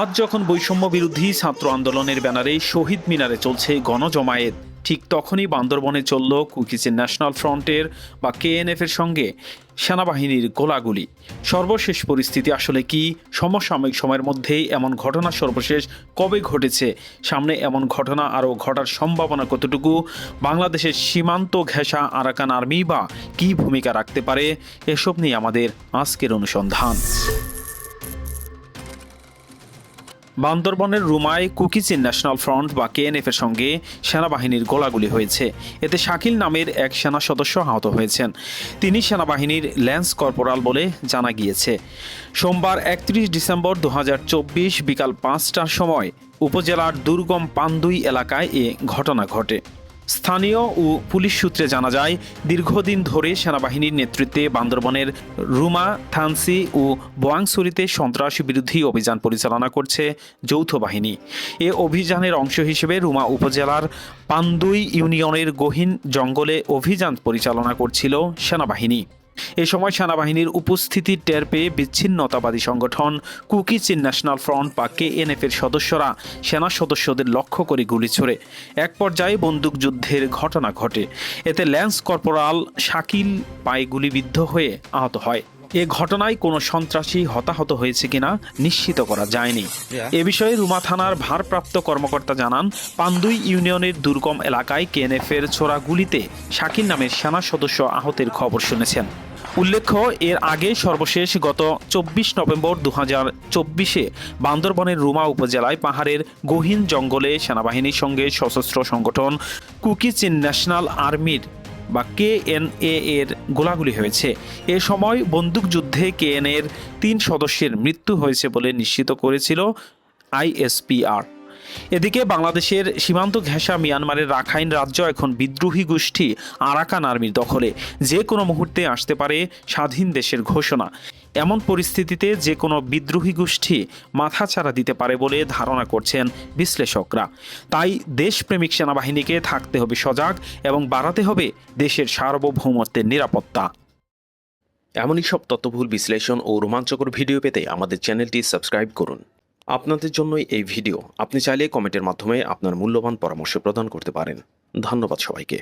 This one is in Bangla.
আজ যখন বৈষম্য বিরোধী ছাত্র আন্দোলনের ব্যানারে শহীদ মিনারে চলছে গণজমায়েত, ঠিক তখনই বান্দরবনে চলল কুকিজের ন্যাশনাল ফ্রন্টের বা কেএনএফ এর সঙ্গে সেনাবাহিনীর গোলাগুলি। সর্বশেষ পরিস্থিতি আসলে কি? সমসাময়িক সময়ের মধ্যেই এমন ঘটনা সর্বশেষ কবে ঘটেছে? সামনে এমন ঘটনা আরও ঘটার সম্ভাবনা কতটুকু? বাংলাদেশের সীমান্ত ঘেঁষা আরাকান আর্মি বা কী ভূমিকা রাখতে পারে? এসব নিয়ে আমাদের আজকের অনুসন্ধান। বান্দরবনের রুমায় কুকিচিন ন্যাশনাল ফ্রন্ট বা কেএনএফ এর সঙ্গে সেনাবাহিনীর গোলাগুলি হয়েছে। এতে শাকিল নামের এক সেনা সদস্য আহত হয়েছেন। তিনি সেনাবাহিনীর ল্যান্স কর্পোরাল বলে জানা গিয়েছে। সোমবার একত্রিশ ডিসেম্বর দু হাজার চব্বিশ বিকাল পাঁচটার সময় উপজেলার দুর্গম পান্দুই এলাকায় এ ঘটনা ঘটে। স্থানীয় ও পুলিশ সূত্রে জানা যায়, দীর্ঘদিন ধরে সেনাবাহিনীর নেতৃত্বে বান্দরবনের রুমা, থানসি ও বোয়াংসুরিতে সন্ত্রাসী বিরোধী অভিযান পরিচালনা করছে যৌথ বাহিনী। এ অভিযানের অংশ হিসেবে রুমা উপজেলার পান্দুই ইউনিয়নের গহীন জঙ্গলে অভিযান পরিচালনা করছিল সেনাবাহিনী। এ সময় সেনাবাহিনীর উপস্থিতি টের পেয়ে বিচ্ছিন্নতাবাদী সংগঠন কুকিচিন ন্যাশনাল ফ্রন্ট বা কেএনএফ এর সদস্যরা সেনা সদস্যদের লক্ষ্য করে গুলি ছড়ে। এক পর্যায়ে বন্দুকযুদ্ধের ঘটনা ঘটে। এতে ল্যান্স কর্পোরাল শাকিল পায়ে গুলিবিদ্ধ হয়ে আহত হয়। এ ঘটনায় কোনো সন্ত্রাসী হতাহত হয়েছে কিনা নিশ্চিত করা যায়নি। এ বিষয়ে রুমা থানার ভারপ্রাপ্ত কর্মকর্তা জানান পান্দুই ইউনিয়নের দুর্গম এলাকায় কেএনএফ এর ছোড়া গুলিতে শাকিল নামের সেনা সদস্য আহতের খবর শুনেছেন। উল্লেখ্য এর আগে সর্বশেষ গত চব্বিশ নভেম্বর দু হাজার চব্বিশে বান্দরবনের রুমা উপজেলায় পাহাড়ের গহীন জঙ্গলে সেনাবাহিনীর সঙ্গে সশস্ত্র সংগঠন কুকিচিন ন্যাশনাল আর্মির বা কেএনএ এর গোলাগুলি হয়েছে। এ সময় বন্দুকযুদ্ধে কেএন এর তিন সদস্যের মৃত্যু হয়েছে বলে নিশ্চিত করেছিল আইএসপিআর। এদিকে বাংলাদেশের সীমান্ত ঘেঁষা মিয়ানমারের রাখাইন রাজ্য এখন বিদ্রোহী গোষ্ঠী আরাকান আর্মির দখলে। যে কোনো মুহূর্তে আসতে পারে স্বাধীন দেশের ঘোষণা। এমন পরিস্থিতিতে যে কোনো বিদ্রোহী গোষ্ঠী মাথাচাড়া দিতে পারে বলে ধারণা করছেন বিশ্লেষকরা। তাই দেশপ্রেমিক সেনাবাহিনীকে থাকতে হবে সজাগ এবং বাড়াতে হবে দেশের সার্বভৌমত্বের নিরাপত্তা। এমনই সব তথ্যভুল বিশ্লেষণ ও রোমাঞ্চকর ভিডিও পেতে আমাদের চ্যানেলটি সাবস্ক্রাইব করুন। আপনাদের জন্যই এই ভিডিও। আপনি চাইলে কমেন্টের মাধ্যমে আপনার মূল্যবান পরামর্শ প্রদান করতে পারেন। ধন্যবাদ সবাইকে।